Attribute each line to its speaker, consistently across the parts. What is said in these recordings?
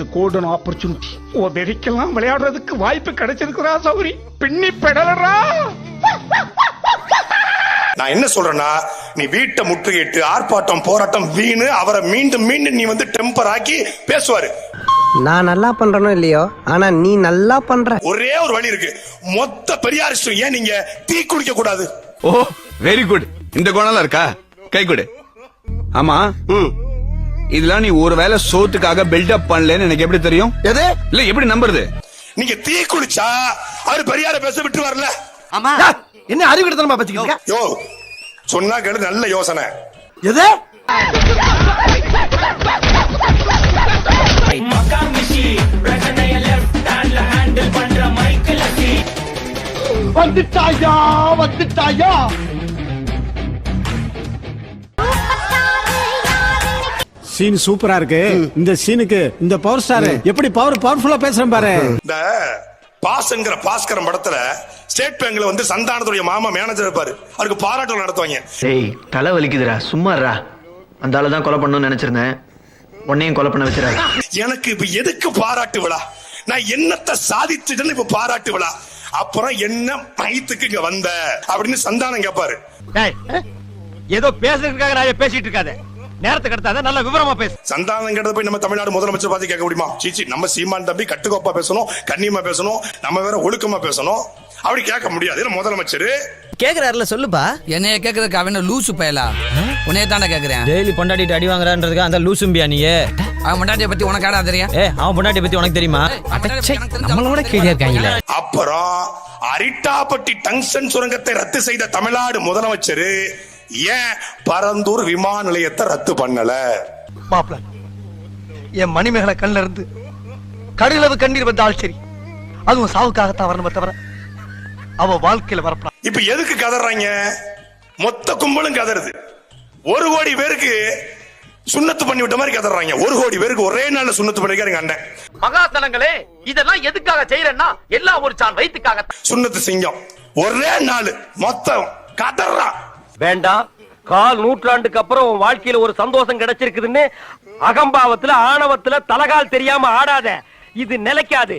Speaker 1: Golden opportunity உதவிக்கெல்லாம் விளையாடுறதுக்கு வாய்ப்பு கிடைச்சிருக்கிறா சௌரி. பின்னி பெடலரா
Speaker 2: நான் என்ன சொல்றேன்னா நீ வீட்டை முற்றுகையிட்டு ஆர்ப்பாட்டம் போராட்டம் வீணு அவரை மீண்டும் மீண்டும் நீ வந்து டெம்பர் ஆக்கி பேசுவாரு.
Speaker 3: நான் நல்லா பண்றனோ இல்லையோ? ஆனா நீ நல்லா பண்ற.
Speaker 2: ஒரே ஒரு வழி இருக்கு. மொத்த பெரியாரிஸ்டும் ஏன் நீங்க தீ குளிக்க கூடாது?
Speaker 4: ஓ வெரி குட் இந்த குணம்லாம் இருக்கா? கை கொடு. ஆமா. இதெல்லாம் நீ ஒருவேளை சோத்துக்காக பில்டப் பண்ணலன்னு எனக்கு எப்படி தெரியும்?
Speaker 5: எது?
Speaker 4: இல்ல எப்படி நம்புறது?
Speaker 2: நீங்க தீ குளிச்சா அவர் பெரியார பேச விட்டு வரல.
Speaker 5: ஆமா. என்ன அறிவு பேசிக்கிட்டு இருக்க
Speaker 2: யோ சொன்னா கேளு நல்ல யோசனை.
Speaker 5: எது? வந்துட்டாயா வந்துட்டாயா?
Speaker 6: சீன் சூப்பரா இருக்கு. இந்த சீனுக்கு இந்த பவர் ஸ்டார் எப்படி பவர் பவர்ஃபுல்லா பேசுறேன் பாரு.
Speaker 2: இந்த பாஸ்ங்கிற பாஸ்கரம் படத்துல ஸ்டேட் பேங்க்ல வந்து சந்தானத்துடைய மாமா மேனேஜர் இருப்பாரு. அவருக்கு பாராட்டு நடத்துவாங்க.
Speaker 7: டேய் தலை வலிக்குதுடா சும்மாறா அந்த ஆளு தான் கொலை பண்ணணும்னு நினைச்சிருந்தேன். உன்னையும் கொலை பண்ண வச்சிடாரு
Speaker 2: எனக்கு இப்ப எதுக்கு பாராட்டு விழா? நான் என்னத்தை சாதிச்சுட்டேன்னு இப்ப பாராட்டு விழா? அப்புறம் என்ன மையத்துக்கு இங்க வந்த? அப்படின்னு சந்தானம் கேட்பாரு
Speaker 5: ஏதோ பேசுறதுக்காக நான் பேசிட்டு இருக்காத. நேரத்துக்கு எடுத்தாத நல்ல விவரமா பேசு.
Speaker 2: சந்தானம் கேட்டது போய் நம்ம தமிழ்நாடு முதலமைச்சர் பார்த்து கேட்க முடியுமா? சீச்சி நம்ம சீமான் தம்பி கட்டுக்கோப்பா பேசணும் கண்ணியமா பேசணும் நம்ம வேற ஒழுக்கமா பேசணும். அப்படி கேட்க முடியாது. முதலமைச்சர்.
Speaker 3: கேக்குறாருல சொல்லுப்பா.
Speaker 8: என்னைய கேக்குறதுக்கு அவன் லூசு பயலா? உன்னைய தானே கேக்குறேன்.
Speaker 9: டெய்லி பொண்டாட்டிட்டு அடி வாங்குறான்றதுக்கு அந்த லூசும்பியா நீ
Speaker 8: அவன் முன்னாடிய பத்தி உனக்கு ஆடா தெரியும்?
Speaker 9: ஏ அவன் பொண்டாட்டி பத்தி உனக்கு தெரியுமா?
Speaker 8: நம்மளோட கேள்வியா இருக்காங்களே.
Speaker 2: அப்புறம் அரிட்டாப்பட்டி டங்ஸ்டன் சுரங்கத்தை ரத்து செய்த தமிழ்நாடு முதலமைச்சர் ஏன் பரந்தூர் விமான நிலையத்தை ரத்து பண்ணல?
Speaker 5: மாப்பிள என் மணிமேகலை கண்ணில இருந்து கடுகளவு கண்ணீர் வந்தால் சரி அதுவும் சாவுக்காகத்தான் வரணுமே தவிர அவ வாழ்க்கையில வரப்படா.
Speaker 2: இப்ப எதுக்கு கதறாங்க? மொத்த கும்பலும் கதறுது. ஒரு கோடி பேருக்கு சுண்ணத்து பண்ணி விட்ட மாதிரி கதறாங்க. ஒரு கோடி பேருக்கு ஒரே நாள்ல சுண்ணத்து பண்ணிருக்காரு அண்ணன்.
Speaker 5: மகாசனங்களே இதெல்லாம் எதுக்காக செய்யறேன்னா எல்லாம் ஒரு சான் வயிற்றுக்காக
Speaker 2: சுண்ணத்து சிங்கம். ஒரே நாள் மொத்தம் கதறான்
Speaker 5: வேண்டாம் கால் நூற்றாண்டுக்கு அப்புறம் உன் வாழ்க்கையில ஒரு சந்தோஷம் கிடைச்சிருக்குதுன்னு அகம்பாவத்துல ஆணவத்துல தலகால் தெரியாம ஆடாத. இது நிலைக்காது.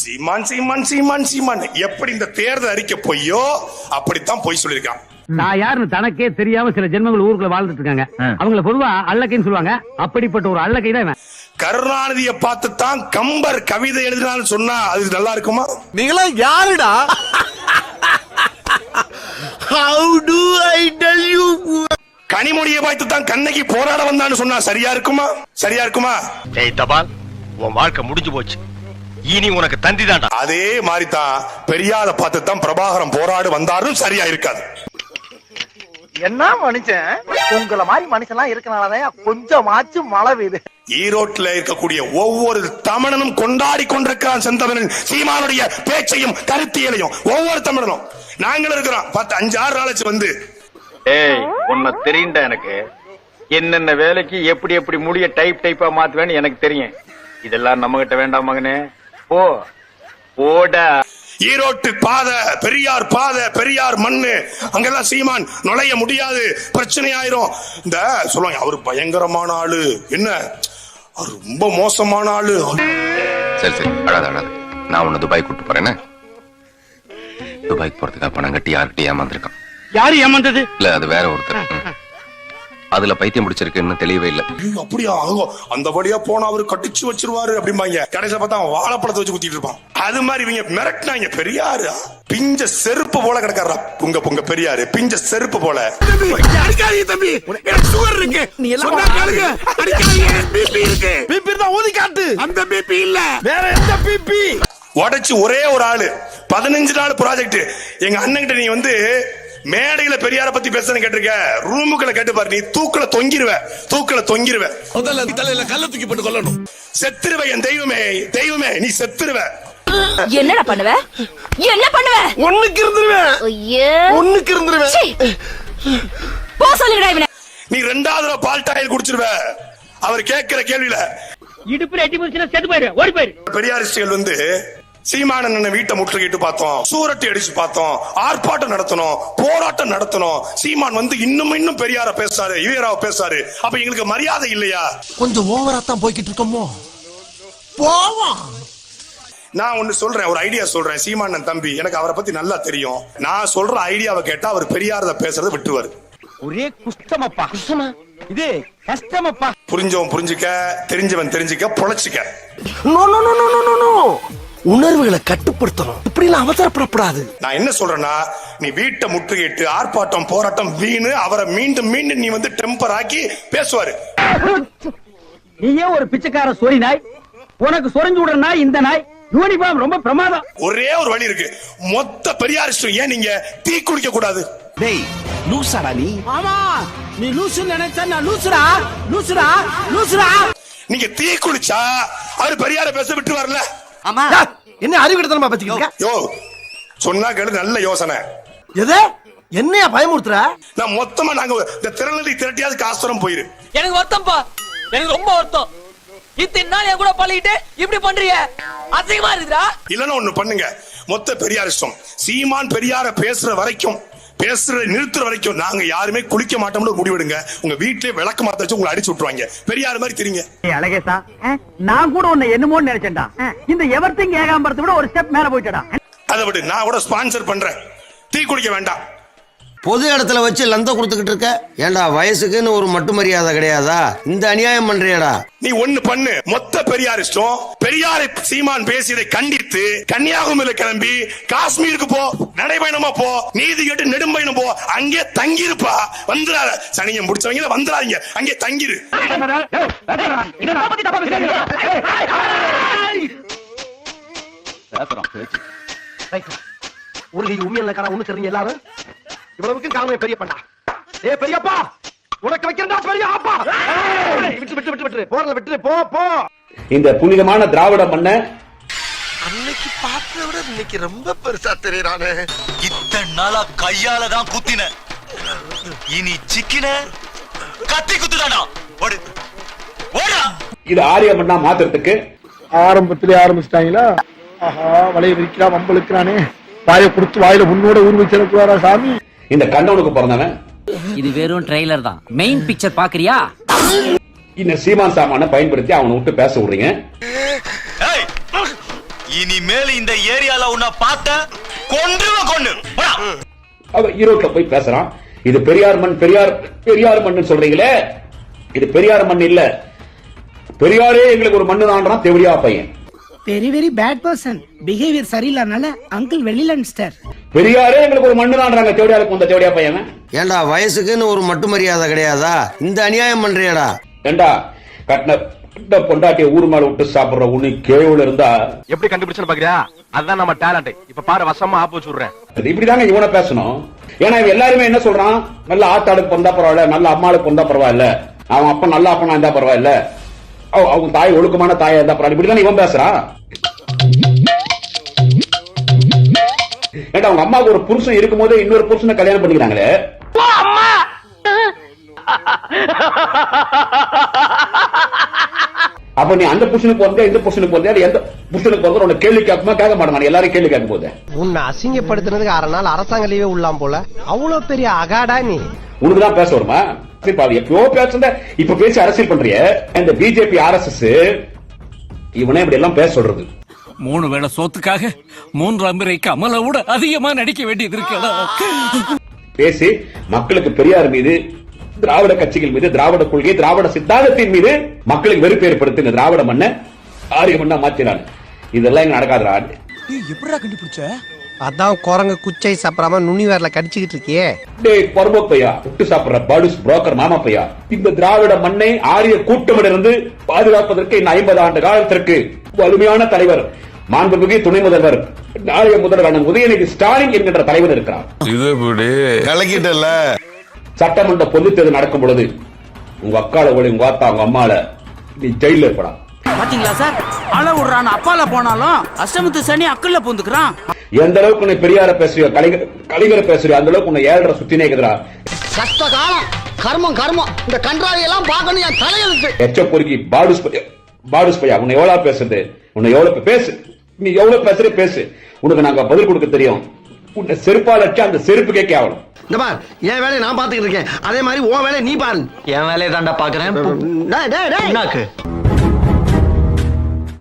Speaker 2: சீமான் சீமான் சீமான் சீமான். எப்படி இந்த தேர்தல் அறிக்கை பொய்யோ அப்படித்தான் பொய் சொல்லியிருக்கான்.
Speaker 6: நான் யாருன்னு தனக்கே தெரியாம சில ஜென்மங்கள் ஊருக்குள்ள வாழ்ந்துட்டு இருக்காங்க. அவங்கள பொதுவா அல்லக்கைன்னு சொல்லுவாங்க. அப்படிப்பட்ட ஒரு அல்லக்கை தான் இவன்.
Speaker 2: கருணாநிதியை பார்த்து தான் கம்பர் கவிதை எழுதினான்னு சொன்னா அது நல்லா இருக்குமா?
Speaker 5: நீங்களா யாருடா? How do I tell you
Speaker 2: கனிமொழியை பார்த்து தான் கண்ணகி போராட வந்தான்னு சொன்னா சரியா இருக்குமா? சரியா இருக்குமா?
Speaker 5: டேய் தபால் உன் வாழ்க்கை முடிஞ்சு போச்சு. இனி உனக்கு தந்தி தான்டா
Speaker 2: அதே மாதிரி தான் பெரியார பார்த்து தான் பிரபாகரன் போராடு வந்தாரும் சரியா இருக்காது.
Speaker 5: என்ன மனுஷன்? உங்கள மாதிரி மனுஷன்லாம் இருக்கனாலதான் கொஞ்சமாச்சும் மழை பெய்யுது.
Speaker 2: ஈரோட்டில் இருக்கக்கூடிய ஒவ்வொரு தமிழனும் கொண்டாடி கொண்டிருக்கிறான் செந்தமிழன். சீமானுடைய பேச்சையும் கருத்தியலையும் ஒவ்வொரு தமிழனும். நாங்களும் இருக்கிறோம். பத்து அஞ்சு ஆறு நாளைச்சு வந்து.
Speaker 10: ஏய் உன்னை தெரியும்டா எனக்கு. என்னென்ன வேலைக்கு எப்படி எப்படி முடிய டைப் டைப்பா மாத்துவேன்னு எனக்கு தெரியும். இதெல்லாம் நம்ம கிட்ட வேண்டாம் மகனே. போ. போடா.
Speaker 2: ஈரோட்டு பாதை பெரியார் பாதை பெரியார் மண்ணு. அங்கெல்லாம் சீமான் நுழைய முடியாது. பிரச்சனை ஆயிரும். இந்த சொல்லுவாங்க அவரு பயங்கரமான ஆளு. என்ன? அவர் ரொம்ப மோசமான ஆளு.
Speaker 10: சரி சரி அழாத அழாத. நான் உன்னை துபாய் கூட்டு போறேன்னு துபாய்க்கு போறதுக்காக பணம் கட்டி யார்கிட்ட ஏமாந்துருக்கான்.
Speaker 6: யாரு ஏமாந்தது?
Speaker 10: இல்ல அது வேற ஒருத்தர். அதுல பைத்தியம் பிடிச்சிருக்குன்னு தெளிவே இல்ல.
Speaker 2: அப்படியா? அந்த வழியா போனா அவரு கட்டிச்சு வச்சிருவாரு அப்படிம்பாங்க. கடைசியில பார்த்தா அவன் வாழைப்பழத்தை வச்சு குத்திட்டு இருப்பான். அது மாதிரி இவங்க மிரட்டினாங்க பெரியாரு. பிஞ்ச செருப்பு போல கிடக்காரா உங்க உங்க பெரியாரு. பிஞ்ச செருப்பு போல.
Speaker 1: அடிக்காதீங்க தம்பி. எனக்கு சுகர் இருக்கு. நீ எல்லாம் கேளுங்க. அடிக்காதீங்க. பிபி இருக்கு.
Speaker 5: பிபி தான் ஊதி காட்டு.
Speaker 1: அந்த பிபி இல்ல. வேற எந்த பிபி
Speaker 2: உடைச்சு ஒரே ஒரு ஆளு. பதினஞ்சு நாள் ப்ராஜெக்ட் எங்க அண்ணன்கிட்ட நீ வந்து மேடையில பெரியார பத்தி பேசுறேன்னு கேட்டிருக்க. ரூமுக்குள்ள கேட்டு பாரு நீ தூக்குல தொங்கிருவ தூக்குல தொங்கிருவ.
Speaker 1: முதல்ல தலையில கல்ல தூக்கி போட்டு கொல்லணும்.
Speaker 2: செத்துருவ என் தெய்வமே தெய்வமே நீ செத்துருவ.
Speaker 11: என்னடா பண்ணுவ? என்ன பண்ணுவ?
Speaker 5: ஒண்ணுக்கு இருந்துருவேன்
Speaker 11: ஐயோ.
Speaker 5: ஒண்ணுக்கு இருந்துருவேன்.
Speaker 11: போ சொல்லுங்கடா இவனை.
Speaker 2: நீ ரெண்டாவது தடவை பால் டாயில் குடிச்சிருவ. அவர் கேட்கிற கேள்வியில
Speaker 6: இடுப்புல எட்டி முடிச்சுன்னா செத்து போயிரு ஓடி போயிரு
Speaker 2: பெரியாரிஸ்டுகள் வந்து சீமானன் வீட்டை முற்றுகையிட்டு பார்த்தோம். சூரட்டி அடிச்சு பார்த்தோம். ஆர்ப்பாட்டம் நடத்தணும். போராட்டம் நடத்தணும். சீமான் வந்து இன்னும் இன்னும் பெரியார பேசாரு ஈவேராவ பேசாரு அப்ப எங்களுக்கு மரியாதை இல்லையா?
Speaker 5: கொஞ்சம் ஓவரா தான் போய்கிட்டு இருக்கோமோ?
Speaker 2: நான் ஒண்ணு சொல்றேன் ஒரு ஐடியா சொல்றேன் சீமானன் தம்பி. எனக்கு அவரை பத்தி நல்லா தெரியும். நான் சொல்ற ஐடியாவை கேட்டா அவர் பெரியாரத பேசுறதை விட்டுருவாரு.
Speaker 1: ஒரே குஷ்டமப்பா. குஷ்டமா? இது கஷ்டமப்பா.
Speaker 2: புரிஞ்சவன் புரிஞ்சுக்க தெரிஞ்சவன் தெரிஞ்சுக்க பொழைச்சுக்க.
Speaker 5: No no no no no no உணர்வுகளை கட்டுப்படுத்தணும். இப்படி எல்லாம் அவசரப்படக்கூடாது
Speaker 2: நான் என்ன சொல்றேன்னா நீ வீட்டை முற்றுகையிட்டு ஆர்ப்பாட்டம் போராட்டம் வீணு அவரை மீண்டும் மீண்டும் நீ வந்து டெம்பர் ஆக்கி பேசுவாரு.
Speaker 6: நீயே ஒரு பிச்சைக்கார சொறி நாய்? உனக்கு சொரிஞ்சு விடுற நாய் இந்த நாய். யூனிஃபார்ம் ரொம்ப பிரமாதம்.
Speaker 2: ஒரே ஒரு வழி இருக்கு. மொத்த பெரியாரிஸ்டும் ஏன் நீங்க தீ குளிக்க கூடாது?
Speaker 5: டேய் லூசாடா நீ?
Speaker 6: ஆமா நீ லூசு நினைச்சா நான் லூசுடா? லூசுடா? லூசுடா?
Speaker 2: நீங்க தீ குளிச்சா அவர் பெரியார பேச விட்டு வரல
Speaker 5: ஆமா. என்ன அறிவிடத்தனமா பத்திக்கிட்டு
Speaker 2: யோ சொன்னா கேளு நல்ல யோசனை.
Speaker 5: எது? என்னையா பயமுறுத்துற?
Speaker 2: நான் மொத்தமா நாங்க இந்த திறநிலை திரட்டியாவது காசுரம் போயிரு.
Speaker 8: எனக்கு வருத்தம்ப்பா எனக்கு ரொம்ப வருத்தம். இத்தனை நாள் என் கூட பழகிட்டு இப்படி பண்றீங்க அசிங்கமா இருக்குதா
Speaker 2: இல்லன்னா ஒண்ணு பண்ணுங்க. மொத்த பெரியாரிஸ்டம் சீமான் பெரியார பேசுற வரைக்கும் பேசுற நிறுத்துற வரைக்கும் நாங்க யாருமே குளிக்க மாட்டோம்னு முடிவெடுங்க. உங்க வீட்லயே விளக்க மாத்த வச்சு உங்களை அடிச்சு விட்டுருவாங்க. பெரியார் மாதிரி தெரியுங்க
Speaker 6: அழகேசா நான் கூட உன்னை என்னமோன்னு நினைச்சேன்டா. இந்த எவர்த்திங் ஏகாம்பரத்தை விட ஒரு ஸ்டெப் மேல போயிட்டடா.
Speaker 2: அதை விடு நான் கூட ஸ்பான்சர் பண்றேன். தீ குளிக்க வேண்டாம்.
Speaker 3: பொது இடத்துல வச்சு லந்தம் கொடுத்துக்கிட்டு இருக்க? ஏண்டா வயசுக்குன்னு ஒரு மட்டு மரியாதை கிடையாதா? இந்த அநியாயம் பண்றியடா.
Speaker 2: நீ ஒண்ணு பண்ணு. மொத்த பெரியாரிஸ்டும் பெரியாரை சீமான் பேசியதை கண்டித்து கன்னியாகுமரியில கிளம்பி காஷ்மீருக்கு போ நடைபயணமா போ நீதி கேட்டு நெடும்பயணம் போ அங்கே தங்கிருப்பா வந்துடாத சனியம் முடிச்சவங்க வந்துடாதீங்க அங்கே தங்கிரு.
Speaker 5: உண்மையில கடா ஒண்ணு தெரிஞ்ச எல்லாரும். இவ்வளவுக்கு காரணம் பெரிய பண்ணா ஏ பெரியப்பா உனக்கு வைக்கிறதா பெரிய ஆப்பா? விட்டு விட்டு விட்டு விட்டு. போறத விட்டு போ போ.
Speaker 10: இந்த புனிதமான திராவிட மண்ணை
Speaker 5: அன்னைக்கு பார்த்தத விட இன்னைக்கு ரொம்ப பெருசா தெரியறானே.
Speaker 7: இத்தனை நாளா கையால தான் குத்தின. இனி சிக்கின கத்தி குத்துதானா? ஓடு. ஓடா.
Speaker 10: இது ஆரிய மண்ணா மாத்துறதுக்கு
Speaker 1: ஆரம்பத்திலே ஆரம்பிச்சிட்டாங்களா? ஆஹா வலைய விரிக்கிறான் வம்பளுக்கிறானே வாயை கொடுத்து வாயில உன்னோட ஊர் வச்சிருக்கிறாரா சாமி?
Speaker 10: இந்த கண்டவனுக்கு பிறந்தவன்.
Speaker 8: இது வெறும் ட்ரெய்லர் தான். மெயின் பிக்சர் பாக்குறியா?
Speaker 10: இந்த சீமான் சாமான பயன்படுத்தி அவனை விட்டு பேச விடுறீங்க.
Speaker 7: இனிமேல் இந்த ஏரியால உன்னை பார்த்த கொன்றுவ கொண்டு
Speaker 10: அவன் ஈரோட்ல போய் பேசுறான். இது பெரியார் மண் பெரியார் பெரியார் மண்ணு சொல்றீங்களே? இது பெரியார் மண் இல்ல. பெரியாரே எங்களுக்கு ஒரு மண்ணு தான்றான் தெவடியா பையன்.
Speaker 11: Very very bad person behaviour சரியில்லாதனால uncle வெளியில அனுப்பிச்சிட்டார்.
Speaker 10: பெரியாரே எங்களுக்கு ஒரு மண்ணு தான்றாங்க தெவடியாருக்கு வந்த தெவடியா பையன்
Speaker 3: ஏண்டா வயசுக்குன்னு ஒரு மட்டு மரியாதை கிடையாதா? இந்த அநியாயம் பண்றியடா.
Speaker 10: ஏண்டா கட்டின கட்டின பொண்டாட்டிய ஊர் மேல விட்டு சாப்பிடுற உனி கேவுல இருந்தா?
Speaker 5: எப்படி கண்டுபிடிச்சனு பாக்குறியா? அதுதான் நம்ம டேலண்ட் இப்ப பாரு வசமா ஆப்பு வச்சுடுறேன்.
Speaker 10: அது இப்படிதாங்க இவனை பேசணும். ஏன்னா இவன் எல்லாருமே என்ன சொல்றான்? நல்ல ஆத்தாளுக்கு பொந்தா பரவாயில்ல நல்ல அம்மாளுக்கு பொந்தா பரவாயில்ல. அவன் அப்ப நல்ல அப்பனா இருந்தா பரவாயில்ல. அவங்க தாய் ஒழுக்கமான தாயா இருந்தா பரவாயில்ல. இப்படிதானே இவன் பேசுறான் ஏண்டா அவங்க அம்மாவுக்கு ஒரு புருஷன் இருக்கும் போதே இன்னொரு புருஷனை கல்யாணம் பண்ணிக்கிறாங்களே? அப்ப நீ அந்த புருஷனுக்கு போறதே இந்த புருஷனுக்கு போறதே எந்த புருஷனுக்கு போறதோ உன்னை கேள்வி கேட்குமா? கேட்க மாட்டான் எல்லாரும் கேள்வி கேட்கும் போது.
Speaker 3: உன்னை அசிங்கப்படுத்தினதுக்கு அரை நாள் அரசாங்க லீவே உள்ளாம் போல. அவ்வளவு பெரிய அகாடா நீ.
Speaker 10: உனக்கு தான் பேச வருமா? எப்பயோ பேசுறத இப்ப பேசி அரசியல் பண்றிய இந்த பிஜேபி ஆர்எஸ்எஸ் இவனே இப்படி எல்லாம் பேச சொல்றது.
Speaker 6: மூணு வேளை சோத்துக்காக மூன்றாம் பிறை கமலை விட அதிகமா நடிக்க வேண்டியது இருக்கடா
Speaker 10: பேசி மக்களுக்கு பெரியார் மீது திராவிட கட்சிகள் மீது திராவிட கொள்கை திராவிட சித்தாந்தத்தின் மீது மக்களுக்கு வெறுப்பு ஏற்படுத்தி இந்த திராவிட மண்ணை ஆரிய மண்ணா மாத்தினான் இதெல்லாம் இங்க நடக்காதுடா.
Speaker 3: அதான் குரங்கு குச்சை சாப்பிடாம நுனி வேர்ல கடிச்சுக்கிட்டு இருக்கியே.
Speaker 10: டேய் பர்வ பையா விட்டு சாப்பிடுற பாடுஸ் புரோக்கர் மாமா பையா இந்த திராவிட மண்ணை ஆரிய கூட்டமிலிருந்து பாதுகாப்பதற்கு இந்த ஐம்பது ஆண்டு காலத்திற்கு வலிமையான தலைவர் மாண்புமிகு துணை முதல்வர் நாளைய முதல்வர் அண்ணன் உதயநிதி ஸ்டாலின் என்கின்ற தலைவர் இருக்கிறார்.
Speaker 3: கலக்கிட்டல.
Speaker 10: சட்டமன்ற பொதுத் தேர்தல் நடக்கும் பொழுது உங்க அக்கால ஒளி உங்க அத்தா உங்க அம்மால நீ ஜெயில இருப்படா.
Speaker 8: பாத்தீங்களா சார்? அழ விடுறான் அப்பால போனாலும் அஷ்டமத்து சனி அக்கல்ல பூந்துக்கிறான்.
Speaker 10: எந்த அளவுக்கு உன்னை பெரியார பேசுறியோ கலைஞர் கலைஞரை பேசுறியோ அந்த அளவுக்கு உன்னை ஏழரை சுத்தினே இருக்குதுடா
Speaker 5: கஷ்ட காலம். கர்மம் கர்மம். இந்த கன்றாவை எல்லாம் பார்க்கணும் என் தலையெழுத்து
Speaker 10: எச்ச பொறுக்கி பாடுஸ் பையா பாடுஸ் பையா உன்னை எவ்வளவு பேசுறது? உன்னை எவ்வளவு பேசு. நீ எவ்வளவு பேசுற பேசு. உனக்கு நாங்க பதில் கொடுக்க தெரியும். உன்னை செருப்பால் அடிச்சா அந்த செருப்புக்கே கேவலம்
Speaker 3: இந்த பார் என் வேலையை நான் பாத்துக்கிட்டு இருக்கேன். அதே மாதிரி உன் வேலையை நீ பாரு.
Speaker 7: என் வேலையை தாண்டா பாக்குறேன்